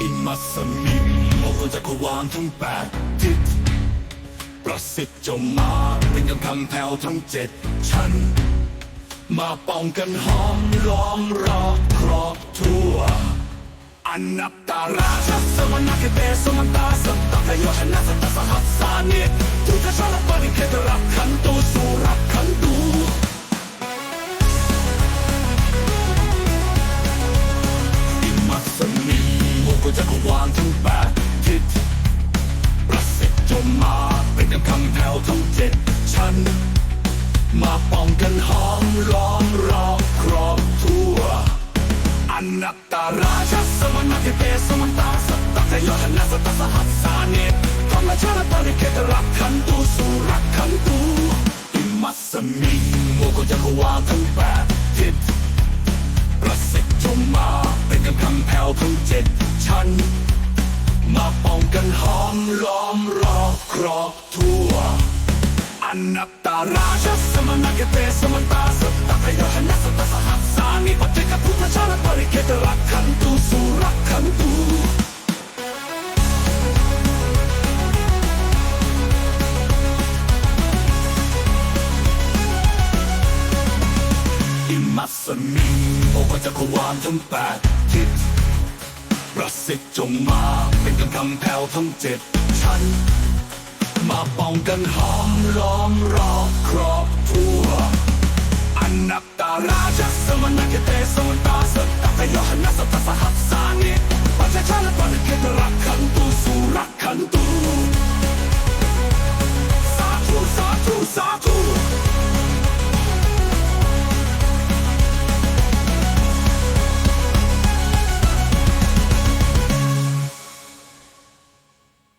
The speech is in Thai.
อิมัสมิงโมโหจักรวาลทั้งแปดทิศประสิทธิ์จงมาเป็นกำคำแผวทั้งเจ็ดชั้นมาป้องกันห้อมล้อมรอบครอบทั่ว อันนับตาราชสมณะเกเตสมันตาสัตตะโยชนะสตัสหัสสานิ ห้อมล้อมรอบครอบทั่วอนัตตาราชสมณะเทเตสมันตาสัตตะเทโยชนะสัตตสหัสสานิธรรมชาติปริเกตรักขันตุสุรักขันตุอิมัสมิงโมกุจักรวาลทั้งแปดทิศประสิทธิ์จงมาเป็นกำคำแผ่วทั้งเจ็ดชั้นมาป้องกันห้อมล้อมรอบครอบทั่วอนัตตาราชสมณะเกเตสมันตา สมิงโอปจักรวาลทั้งแปดทิศประสิทธิ์จงมาเป็นกำคำแผ่วทั้งเจ็ดชั้น มาป้องกันห้อมล้อมรอบครอบทั่วอันนับตาราชสมณะเกเตสมน